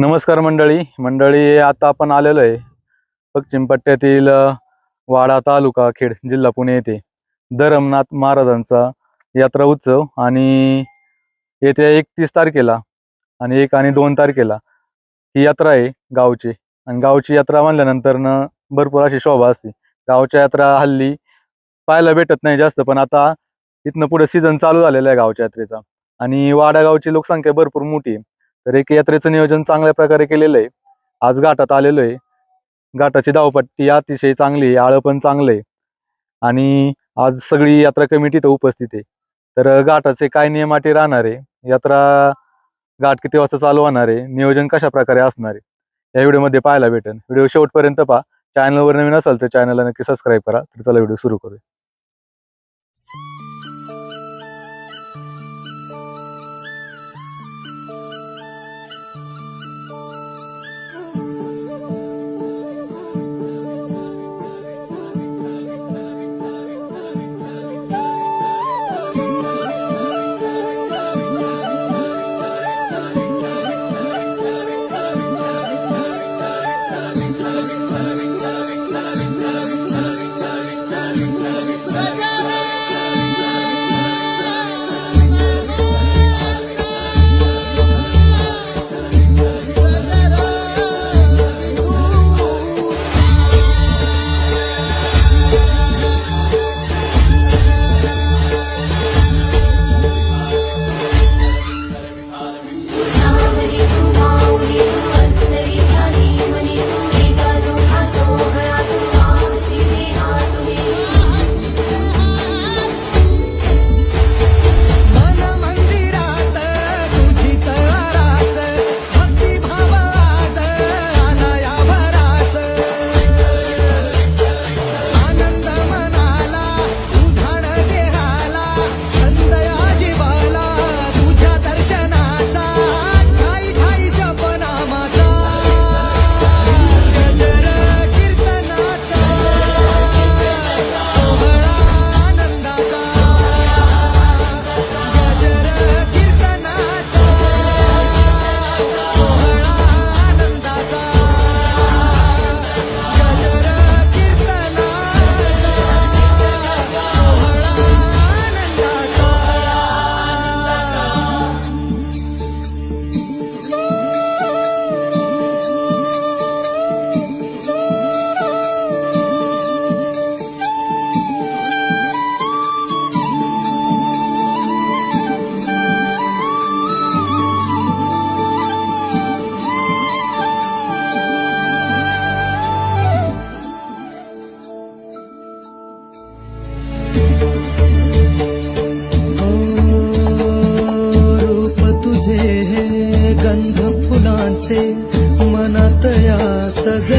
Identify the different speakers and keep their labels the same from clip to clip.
Speaker 1: नमस्कार मंडळी. मंडळी आता आपण आलेलो आहे पश्चिम पट्ट्यातील वाडा तालुका खेड जिल्हा पुणे येथे. धरमनाथ महाराजांचा यात्रा उत्सव आणि येत्या एकतीस तारखेला आणि एक आणि दोन तारखेला ही यात्रा आहे गावची. आणि गावची यात्रा म्हणल्यानंतर न भरपूर अशी शोभा असते. गावच्या यात्रा हल्ली पाहायला भेटत नाही जास्त पण आता इथनं पुढे सीझन चालू झालेला आहे गावच्या यात्रेचा. आणि वाडा गावची लोकसंख्या भरपूर मोठी आहे. तर एक यात्रेचं नियोजन चांगल्या प्रकारे केलेलं आहे. आज घाटात आलेलो आहे. घाटाची धावपट्टी अतिशय चांगली आहे आळं पण चांगलं आहे. आणि आज सगळी यात्रा कमिटी तर उपस्थित आहे. तर घाटाचे काय नियम अटी राहणार आहे? यात्रा घाट किती वाजता चालू होणार आहे? नियोजन कशा प्रकारे असणार आहे? या व्हिडिओमध्ये पाहायला भेटेल. व्हिडिओ शेवटपर्यंत पहा. चॅनलवर नवीन असाल तर चॅनलला नक्की सबस्क्राईब करा. तर चला व्हिडिओ सुरू करूया.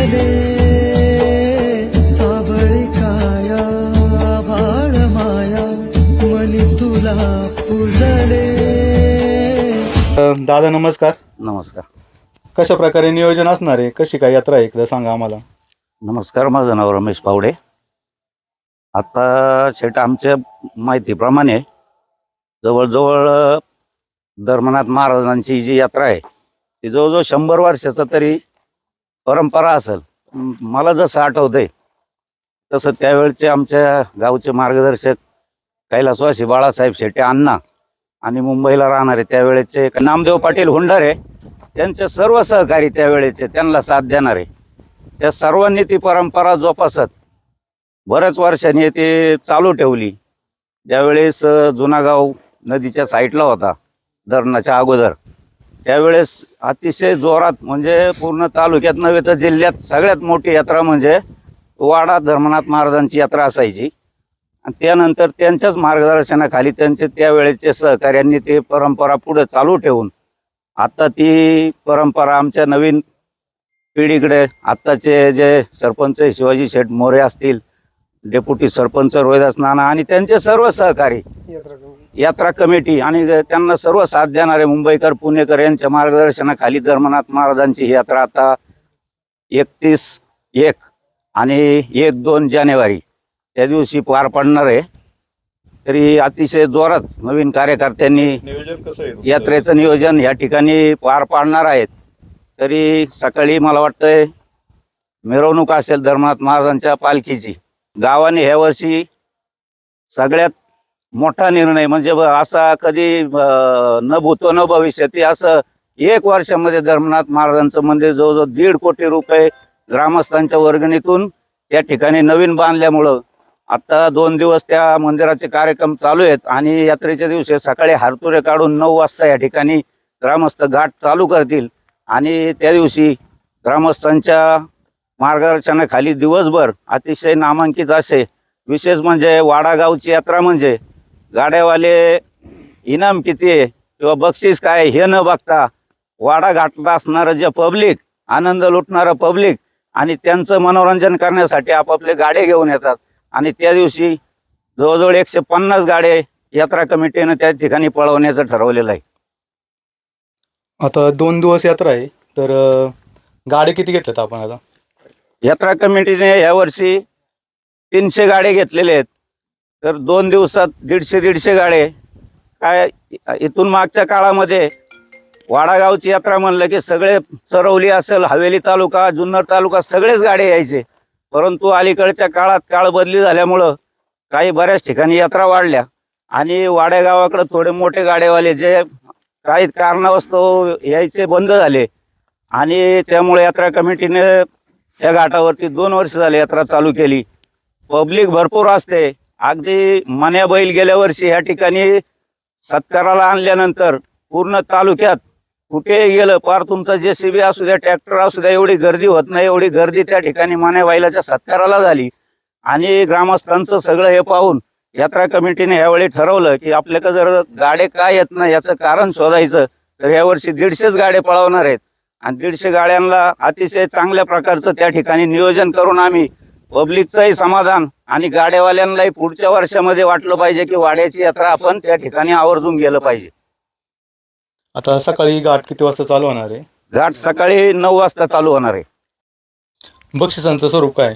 Speaker 2: सजले सावळी काया वाळ माया मनी तुला पूजले.
Speaker 1: अ, दादा नमस्कार.
Speaker 3: नमस्कार.
Speaker 1: कशा प्रकारे नियोजन असणार आहे? कशी काय यात्रा आहे एकदा सांगा आम्हाला.
Speaker 3: नमस्कार माझं नाव रमेश पावडे. आता शेट आमच्या माहितीप्रमाणे जवळजवळ अ, धर्मनाथ महाराजांची जी यात्रा आहे ती जवळजवळ शंभर वर्षाचा तरी परंपरा असेल. मला जसं आठवतंय तसं त्यावेळचे आमच्या गावचे मार्गदर्शक कैलासवासी बाळासाहेब शेट्टी अण्णा आणि मुंबईला राहणारे त्यावेळेचे नामदेव पाटील हुंडारे त्यांचे सर्व सहकारी त्यावेळेचे त्यांना साथ देणारे. त्या सर्वांनी ती परंपरा जोपासत बऱ्याच वर्षांनी ते चालू ठेवली. ज्यावेळेस जुनागाव नदीच्या साईडला होता धरणाच्या अगोदर. त्यावेळेस अतिशय जोरात म्हणजे पूर्ण तालुक्यात नव्हे तर जिल्ह्यात सगळ्यात मोठी यात्रा म्हणजे वाडा धर्मनाथ महाराजांची यात्रा असायची. आणि त्यानंतर त्यांच्याच मार्गदर्शनाखाली त्यांचे त्यावेळेचे सहकार्यांनी ते परंपरा पुढे चालू ठेवून आता ती परंपरा आमच्या नवीन पिढीकडे आत्ताचे जे सरपंच शिवाजी शेठ मोरे असतील डेप्युटी सरपंच रोहिदास नाना आणि त्यांचे सर्व सहकारी यात्रा कमिटी आणि त्यांना सर्व साथ देणारे मुंबईकर पुणेकर यांच्या मार्गदर्शनाखाली धर्मनाथ महाराजांची यात्रा आता एकतीस एक आणि एक दोन जानेवारी. त्या दिवशी पार पडणार आहे. तरी अतिशय जोरात नवीन कार्यकर्त्यांनी? यात्रेचं नियोजन या ठिकाणी पार पाडणार आहेत. तरी सकाळी मला वाटतंय मिरवणूक असेल धर्मनाथ महाराजांच्या पालखीची. गावाने ह्या वर्षी सगळ्यात मोठा निर्णय म्हणजे ब- असा कधी न भूतो न भविष्यती असं एक वर्षामध्ये धर्मनाथ महाराजांचं मंदिर जवळजवळ दीड कोटी रुपये ग्रामस्थांच्या वर्गणीतून त्या ठिकाणी नवीन बांधल्यामुळं आता दोन दिवस त्या मंदिराचे कार्यक्रम चालू आहेत आणि यात्रेच्या दिवशी सकाळी हारतुरे काढून नऊ वाजता या ठिकाणी ग्रामस्थ घाट चालू करतील. आणि त्या दिवशी ग्रामस्थांच्या मार्गदर्शनाखाली दिवसभर अतिशय नामांकित असे विशेष म्हणजे वाडागावची यात्रा म्हणजे गाड्यावाले इनाम किती आहे? किंवा बक्षीस काय हे न बघता वाडा घाटला असणारं जे पब्लिक आनंद लुटणारं पब्लिक आणि त्यांचं मनोरंजन करण्यासाठी आपापले गाडे घेऊन येतात. आणि त्या दिवशी जवळजवळ एकशे पन्नास गाडे यात्रा कमिटीनं त्या ठिकाणी पळवण्याचं ठरवलेलं आहे.
Speaker 1: आता दोन दिवस यात्रा आहे तर गाडी किती घेतल्यात आपण आता?
Speaker 3: यात्रा कमिटीने यावर्षी तीनशे गाडे घेतलेले आहेत. तर दोन दिवसात दीडशे दीडशे गाडे काय इथून मागच्या काळामध्ये वाडागावची यात्रा म्हणलं की सगळे चरवली असेल हवेली तालुका जुन्नर तालुका सगळेच गाडे यायचे. परंतु अलीकडच्या काळात काळ बदली झाल्यामुळं काही बऱ्याच ठिकाणी यात्रा वाढल्या. आणि वाड्या थोडे मोठे गाडेवाले जे काही कारणावस्तव यायचे बंद झाले. आणि त्यामुळे यात्रा कमिटीने या घाटावरती दोन वर्ष झाले यात्रा चालू केली. पब्लिक भरपूर असते. अगदी मन्या बैल गेल्या वर्षी या ठिकाणी सत्काराला आणल्यानंतर पूर्ण तालुक्यात कुठेही गेलं पार तुमचा जे सी बी असू द्या ट्रॅक्टर असू द्या एवढी गर्दी होत नाही एवढी गर्दी त्या ठिकाणी मान्या बैलाच्या सत्काराला झाली. आणि ग्रामस्थांचं सगळं हे पाहून यात्रा कमिटीने यावेळी ठरवलं की आपल्याकडे जर गाडे काय येत नाही याचं कारण शोधायचं तर यावर्षी दीडशेच गाडे पळवणार आहेत. आणि दीडशे गाड्यांना अतिशय चांगल्या प्रकारचं त्या ठिकाणी नियोजन करून आम्ही पब्लिकचंही समाधान आणि गाड्यावाल्यांनाही पुढच्या वर्षामध्ये वाटलं पाहिजे की वाड्याची यात्रा आपण त्या ठिकाणी आवर्जून गेलं पाहिजे.
Speaker 1: आता सकाळी गाठ किती वाजता चालू होणार आहे?
Speaker 3: घाट सकाळी नऊ वाजता चालू होणार आहे.
Speaker 1: बक्षिसांचं स्वरूप काय?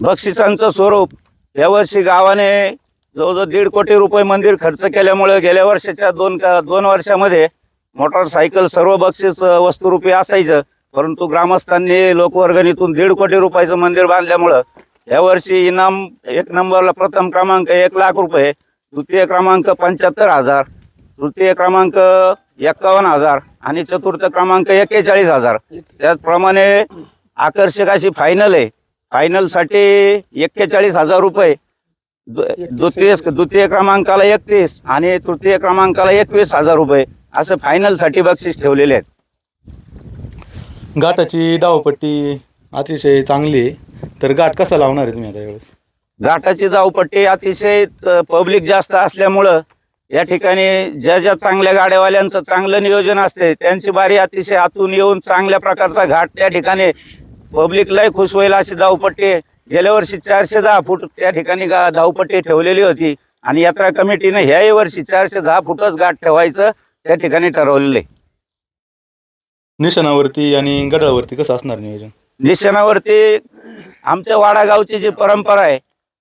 Speaker 3: बक्षिसांचं स्वरूप यावर्षी गावाने जवळजवळ दीड कोटी रुपये मंदिर खर्च केल्यामुळे गेल्या वर्षाच्या दोन का दोन वर्षामध्ये मोटरसायकल सर्व बक्षीस वस्तुरूपी असायचं. परंतु ग्रामस्थांनी लोकवर्गणीतून दीड कोटी रुपयाचं मंदिर बांधल्यामुळं यावर्षी इनाम एक नंबरला प्रथम क्रमांक एक लाख रुपये द्वितीय क्रमांक पंच्याहत्तर हजार तृतीय क्रमांक एक्कावन्न हजार आणि चतुर्थ क्रमांक एक्केचाळीस हजार. त्याचप्रमाणे आकर्षक अशी फायनल आहे. फायनलसाठी एक्केचाळीस हजार रुपये द्वितीय द्वितीय क्रमांकाला एकतीस आणि तृतीय क्रमांकाला एकवीस हजार रुपये असं फायनलसाठी बक्षीस ठेवलेले आहेत.
Speaker 1: घाटाची धावपट्टी अतिशय चांगली आहे. तर गाठ कसा लावणार आहे तुम्ही आता यावेळेस?
Speaker 3: घाटाची धावपट्टी अतिशय पब्लिक जास्त असल्यामुळं या ठिकाणी ज्या ज्या चांगल्या गाड्यावाल्यांचं चांगलं नियोजन असते त्यांची बारी अतिशय आतून येऊन चांगल्या प्रकारचा घाट त्या ठिकाणी पब्लिकलाही खुश होईल अशी धावपट्टी. गेल्या वर्षी चारशे दहा फूट त्या ठिकाणी गा- धावपट्टी ठेवलेली होती आणि यात्रा कमिटीने ह्याही वर्षी चारशे दहा फूटच घाट ठेवायचं त्या ठिकाणी ठरवलेलं आहे.
Speaker 1: निशाणावरती आणि गडावरती कसं असणार नियोजन?
Speaker 3: निशाणावरती आमच्या वाडागावची जी परंपरा आहे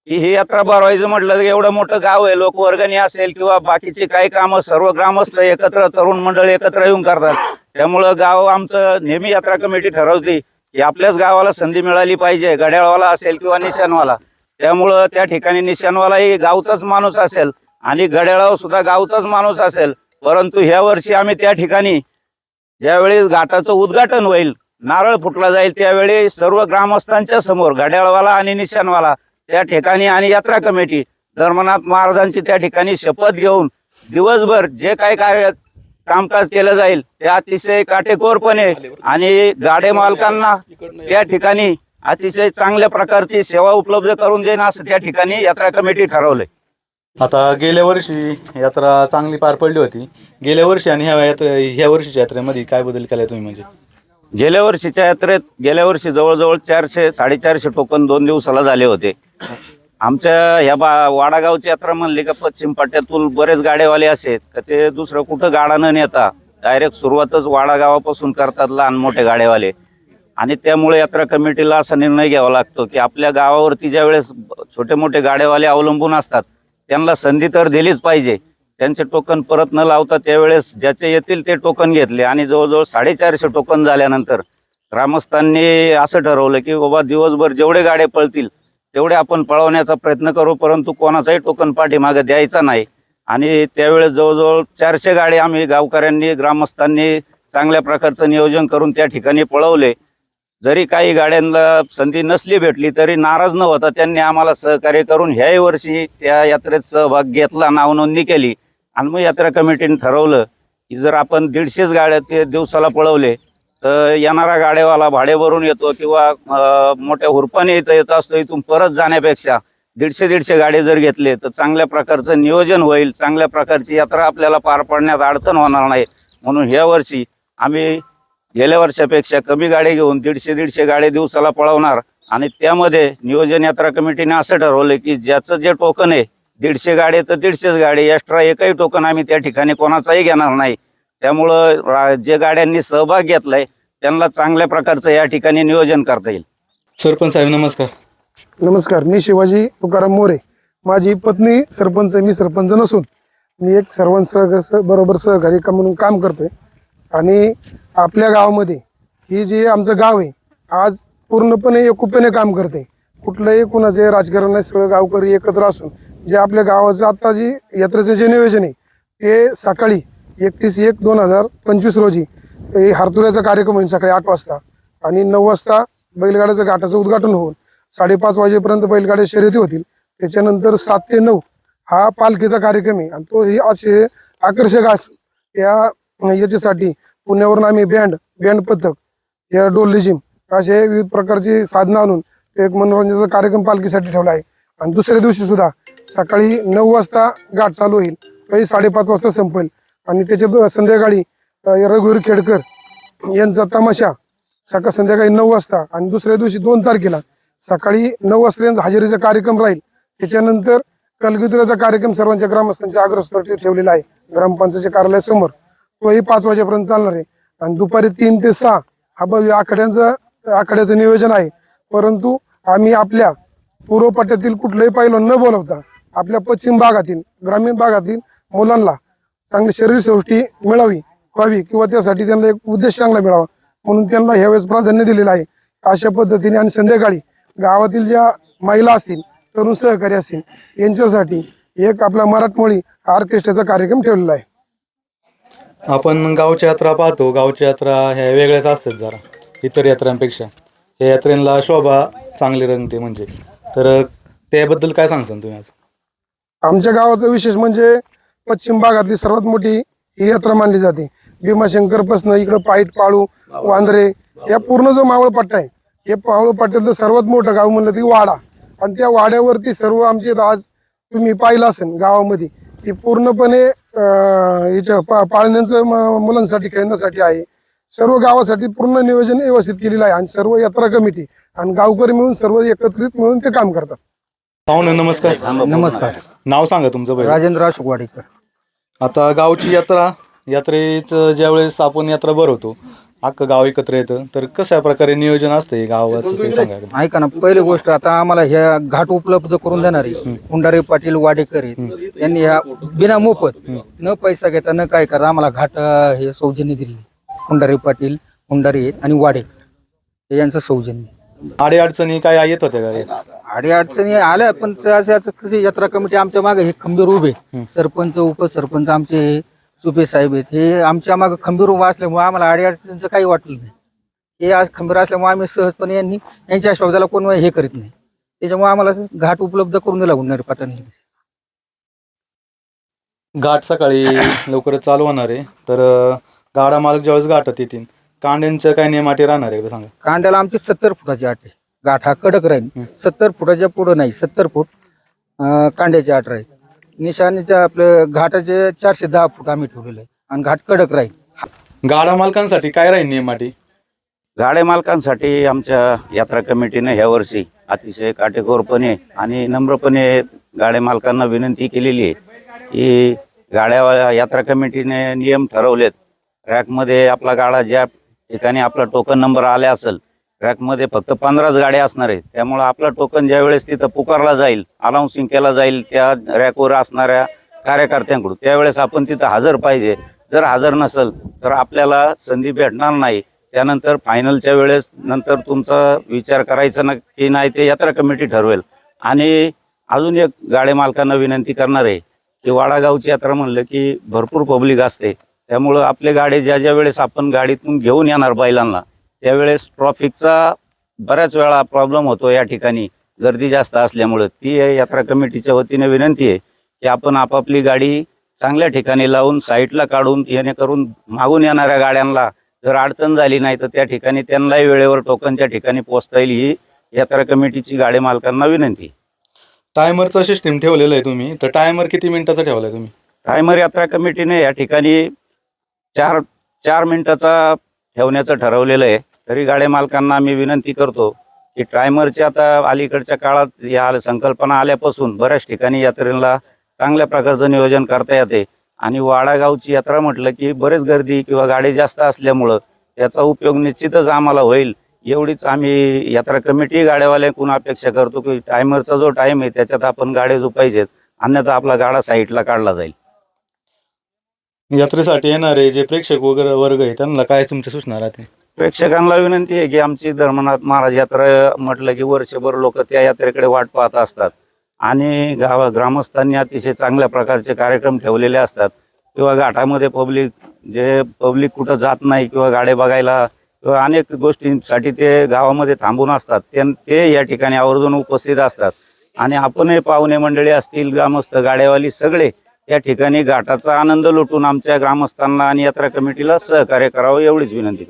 Speaker 3: की ही यात्रा भरवायचं म्हटलं तर एवढं मोठं गाव आहे लोकवर्गणी असेल किंवा बाकीची काही कामं सर्व ग्रामस्थ एकत्र तरुण मंडळ एकत्र येऊन करतात. त्यामुळं गाव आमचं नेहमी यात्रा कमिटी ठरवते की आपल्याच गावाला संधी मिळाली पाहिजे घड्याळवाला असेल किंवा निशाणवाला. त्यामुळं त्या ठिकाणी निशाणवालाही गावचाच माणूस असेल आणि घड्याळावर सुद्धा गावचाच माणूस असेल. परंतु ह्या वर्षी आम्ही त्या ठिकाणी ज्यावेळी घाटाचं उद्घाटन होईल नारळ फुटला जाईल त्यावेळी सर्व ग्रामस्थांच्या समोर घड्याळवाला आणि निशाणवाला त्या ठिकाणी आणि यात्रा कमिटी धर्मनाथ महाराजांची त्या ठिकाणी शपथ घेऊन दिवसभर जे काय कार्य कामकाज केलं जाईल ते अतिशय काटेकोरपणे आणि गाडे मालकांना त्या ठिकाणी अतिशय चांगल्या प्रकारची सेवा उपलब्ध करून देईन असं त्या ठिकाणी यात्रा कमिटी ठरवलंय.
Speaker 1: आता गेल्या वर्षी यात्रा चांगली पार पडली होती. गेल्या वर्षी आणि ह्या यात्रे ह्या वर्षीच्या यात्रेमध्ये काय बदल केलाय तुम्ही म्हणजे?
Speaker 3: गेल्या वर्षीच्या यात्रेत गेल्या वर्षी जवळजवळ चारशे साडेचारशे टोकन दोन दिवसाला झाले होते. आमच्या ह्या बा वाडागावची यात्रा म्हणली का पश्चिम पाट्यातून बरेच गाडेवाले असेत का ते दुसरं कुठं गाडा न नेता डायरेक्ट सुरुवातच वाडागावापासून करतात लहान मोठे गाडेवाले आणि त्यामुळे यात्रा कमिटीला असा निर्णय घ्यावा लागतो की आपल्या गावावरती ज्या वेळेस छोटे मोठे गाडेवाले अवलंबून असतात त्यांना संधी तर दिलीच पाहिजे. त्यांचे टोकन परत न लावता त्यावेळेस ज्याचे येतील ते टोकन घेतले. आणि जवळजवळ साडेचारशे टोकन झाल्यानंतर ग्रामस्थांनी असं ठरवलं की बाबा दिवसभर जेवढे गाड्या पळतील तेवढे आपण पळवण्याचा प्रयत्न करू परंतु कोणाचाही टोकन पाठीमागे द्यायचा नाही. आणि त्यावेळेस जवळजवळ चारशे गाड्या आम्ही गावकऱ्यांनी ग्रामस्थांनी चांगल्या प्रकारचं नियोजन करून त्या ठिकाणी पळवले. जरी काही गाड्यांना संधी नसली भेटली तरी नाराज न होता त्यांनी आम्हाला सहकार्य करून ह्याही वर्षी त्या यात्रेत सहभाग घेतला नावनोंदणी केली. आणि मग यात्रा कमिटीने ठरवलं की जर आपण दीडशेच गाड्या ते दिवसाला पळवले तर येणारा गाड्यावाला भाडे भरून येतो किंवा मोठ्या हुरपाने इथं येत असतो इथून परत जाण्यापेक्षा दीडशे दीडशे गाडे जर घेतले तर चांगल्या प्रकारचं नियोजन होईल चांगल्या प्रकारची यात्रा आपल्याला पार पाडण्यात अडचण होणार नाही. म्हणून ह्या वर्षी आम्ही गेल्या वर्षापेक्षा कमी गाडी घेऊन दीडशे दीडशे गाडी दिवसाला पळवणार आणि त्यामध्ये नियोजन यात्रा कमिटीने असं ठरवलं की ज्याचं जे टोकन आहे दीडशे गाडी तर दीडशेच गाडी. एक्स्ट्रा एकही टोकन आम्ही त्या ठिकाणी कोणाचाही घेणार नाही. त्यामुळं रा- जे गाड्यांनी सहभाग घेतलाय त्यांना चांगल्या प्रकारचं या ठिकाणी नियोजन करता येईल.
Speaker 1: सरपंच साहेब नमस्कार.
Speaker 4: नमस्कार. मी शिवाजी तुकाराम मोरे. माझी पत्नी सरपंच आहे, मी सरपंच नसून मी एक सर्वांसह बरोबर सहकारी का म्हणून काम करतोय. आणि आपल्या गावामध्ये ही जी आमचं गाव आहे आज पूर्णपणे एकुपेने काम करते कुठलंही कुणाचे राजकारण नाही. सगळं गावकरी एकत्र असून जे आपल्या गावाचं आत्ता जी यात्रेचं जे नियोजन आहे ते सकाळी एकतीस एक दोन हजार पंचवीस रोजी हे हारतुऱ्याचा कार्यक्रम होईल सकाळी आठ वाजता. आणि नऊ वाजता बैलगाड्याचं घाटाचं उद्घाटन होऊन साडेपाच वाजेपर्यंत बैलगाड्या शर्यती होतील. त्याच्यानंतर सात ते नऊ हा पालखीचा कार्यक्रम आहे. आणि तो ही असे आकर्षक असून या याच्यासाठी पुण्यावरून आम्ही बँड बँड पथक या डोल जिम असे विविध प्रकारची साधनं आणून एक मनोरंजनाचा कार्यक्रम पालखीसाठी ठेवला आहे. आणि दुसऱ्या दिवशी सुद्धा सकाळी नऊ वाजता घाट चालू होईल. तरी साडेपाच वाजता संपेल. आणि त्याच्यात संध्याकाळी रघुवीर खेडकर यांचा तमाशा सकाळ संध्याकाळी नऊ वाजता आणि दुसऱ्या दिवशी दोन तारखेला सकाळी नऊ वाजता त्यांचा हजेरीचा कार्यक्रम राहील. त्याच्यानंतर कलगीतुऱ्याचा कार्यक्रम सर्वांच्या ग्रामस्थांच्या आग्रहासाठी ठेवलेला आहे. ग्रामपंचायतच्या कार्यालयासमोर. तोही पाच वाजेपर्यंत चालणार आहे. आणि दुपारी तीन ते सहा हा भव्य आखाड्यांचं आखाड्याचं नियोजन आहे. परंतु आम्ही आपल्या पूर्वपट्ट्यातील कुठलंही पाहिलं न बोलवता आपल्या पश्चिम भागातील ग्रामीण भागातील मुलांना चांगली शरीरसृष्टी मिळावी व्हावी किंवा त्यासाठी त्यांना एक उद्देश चांगला मिळावा म्हणून त्यांना ह्यावेळेस प्राधान्य दिलेलं आहे. अशा पद्धतीने आणि संध्याकाळी गावातील ज्या महिला असतील तरुण सहकारी असतील यांच्यासाठी एक आपला मराठमोळी ऑर्केस्ट्राचा कार्यक्रम ठेवलेला आहे.
Speaker 1: आपण गावच्या यात्रा पाहतो. गावच्या यात्रा ह्या वेगळ्याच असतात जरा इतर यात्रांपेक्षा. या यात्रेला शोभा चांगली रंगते म्हणजे. तर त्याबद्दल काय सांगसान तुम्ही आज?
Speaker 4: आमच्या गावाचं विशेष म्हणजे पश्चिम भागातली सर्वात मोठी ही यात्रा मानली जाते. भीमाशंकर पासन इकडं पाईट पाळू वांद्रे या पूर्ण जो मावळ पट्टा आहे हे मावळ पट्ट्यातलं सर्वात मोठं गाव म्हणलं ती वाडा. आणि त्या वाड्यावरती सर्व आमचे आज तुम्ही पाहिलं असेल गावामध्ये ती पूर्णपणे याच्या पा पाळण्यांचं म- मुलांसाठी खेळण्यासाठी आहे. सर्व गावासाठी पूर्ण नियोजन व्यवस्थित केलेलं आहे आणि सर्व यात्रा कमिटी आणि गावकरी मिळून सर्व एकत्रित मिळून ते काम करतात.
Speaker 1: पाहुणे नमस्कार.
Speaker 5: नमस्कार.
Speaker 1: नाव सांगा तुमचं पहिलं.
Speaker 5: राजेंद्र अशोक वाडेकर.
Speaker 1: आता गावची यात्रा यात्रेचं ज्यावेळेस आपण यात्रा भरवतो अख्खं गाव एकत्र येतं. तर कशा प्रकारे नियोजन असतं हे गावाचं ते सांगा एकदा.
Speaker 5: ऐका ना पहिली गोष्ट आता आम्हाला ह्या घाट उपलब्ध करून देणारे हुंडारे पाटील वाडेकर आहेत. त्यांनी ह्या बिना मोफत न पैसा घेता न काय करा आम्हाला घाट अं, हे सौजन्य दिली. हुंडारे पाटील हुंडारे आहेत आणि वाडेकर. हे यांचं सौजन्य.
Speaker 1: आडी अडचणी काय येत होत्या का?
Speaker 5: आडी अडचणी आल्या पण कशी यात्रा कमिटी आमच्या मागे हे खंबीर उभे. सरपंच उपसरपंच आमचे सुपे साहेब आहेत हे आमच्या मागे खंबीर उभा असल्यामुळे आम्हाला आडी अडचणीचं काही वाटलं नाही. हे आज खंबीर असल्यामुळे आम्ही सहजपणे यांनी यांच्या शब्दाला कोण हे करीत नाही. त्याच्यामुळे आम्हाला घाट उपलब्ध करून दिला गुन्हेगारी पाटण
Speaker 1: घाट सकाळी लवकरच चालू होणार आहे. तर अं, गाडा मालक ज्यावेळेस घाटात येतील कांड्यांचं काय नियमाटी राहणार आहे एकदा सांगा.
Speaker 5: कांड्याला आमची सत्तर फुटाची आट आहे. गाठ हा कडक राहील. सत्तर फुटाच्या पुढं नाही सत्तर फूट अं, कांड्याची आट राहील. निशाणीच्या आपलं घाटाचे चारशे दहा फूट आम्ही ठेवलेलं आहे. आणि घाट कडक राहील.
Speaker 1: गाडा मालकांसाठी काय राहील नियमाटी
Speaker 3: गाड्या मालकांसाठी आमच्या यात्रा कमिटीने ह्या वर्षी अतिशय काटेकोरपणे आणि नम्रपणे गाड्या मालकांना विनंती केलेली आहे की गाड्या यात्रा कमिटीने नियम ठरवलेत. रॅकमध्ये आपला गाडा ज्या ठिकाणी आपला टोकन नंबर आला असेल ट्रॅकमध्ये फक्त पंधराच गाड्या असणार आहेत. त्यामुळं आपला टोकन ज्या वेळेस तिथं पुकारला जाईल अनाऊन्सिंग केला जाईल त्या रॅकवर असणाऱ्या कार्यकर्त्यांकडून त्यावेळेस आपण तिथं हजर पाहिजे. जर हजर नसेल तर आपल्याला संधी भेटणार नाही. त्यानंतर फायनलच्या वेळेस नंतर तुमचा विचार करायचा ना की नाही ते यात्रा कमिटी ठरवेल. आणि अजून एक गाड्या मालकांना विनंती करणार आहे की वाडागावची यात्रा म्हणलं की भरपूर पब्लिक असते. त्यामुळं आपले गाडे ज्या ज्या वेळेस आपण गाडीतून घेऊन येणार बैलांना त्यावेळेस ट्रॉफिकचा बऱ्याच वेळा प्रॉब्लेम होतो या ठिकाणी. गर्दी जास्त असल्यामुळं. ती यात्रा कमिटीच्या वतीने विनंती आहे की आपण आपापली गाडी चांगल्या ठिकाणी लावून साईडला काढून येणेकरून मागून येणाऱ्या गाड्यांना जर अडचण झाली नाही तर त्या ठिकाणी त्यांनाही वेळेवर टोकनच्या ठिकाणी पोहोचता येईल ही यात्रा कमिटीची गाडी मालकांना विनंती
Speaker 1: टायमरचं सिस्टीम ठेवलेलं आहे तुम्ही. तर टायमर किती मिनिटाचा ठेवलाय तुम्ही?
Speaker 3: टायमर यात्रा कमिटीने या ठिकाणी चार चार मिनिटाचा ठेवण्याचं ठरवलेलं आहे. तरी गाड्या मालकांना मी विनंती करतो की ट्रायमरच्या आता अलीकडच्या काळात या संकल्पना आल्यापासून बऱ्याच ठिकाणी यात्रेला चांगल्या प्रकारचं नियोजन करता येते. आणि वाडागावची यात्रा म्हटलं की बरेच गर्दी किंवा गाडी जास्त असल्यामुळं त्याचा उपयोग निश्चितच आम्हाला होईल. एवढीच आम्ही यात्रा कमिटी गाड्यावाल्याकडून अपेक्षा करतो की टायमरचा जो टाइम आहे त्याच्यात आपण गाड्या झोपायचेत. अन्यथा आपला गाडा साईडला काढला जाईल.
Speaker 1: यात्रेसाठी येणारे जे प्रेक्षक वगैरे वर्ग आहे त्यांना काय तुमच्या सूचना राहते
Speaker 3: प्रेक्षकांना विनंती आहे की आमची धर्मनाथ महाराज यात्रा म्हटलं की वर्षभर लोक त्या यात्रेकडे वाट पाहत असतात. आणि गाव ग्रामस्थांनी अतिशय चांगल्या प्रकारचे कार्यक्रम ठेवलेले असतात. किंवा घाटामध्ये पब्लिक जे पब्लिक कुठं जात नाही किंवा गाड्या बघायला किंवा अनेक गोष्टींसाठी ते गावामध्ये थांबून असतात. ते ते या ठिकाणी आवर्जून उपस्थित असतात. आणि आपणही पाहुणे मंडळी असतील ग्रामस्थ गाड्यावाली सगळे या ठिकाणी घाटाचा आनंद लुटून आमच्या ग्रामस्थांना आणि यात्रा कमिटीला सहकार्य करावं एवढीच विनंती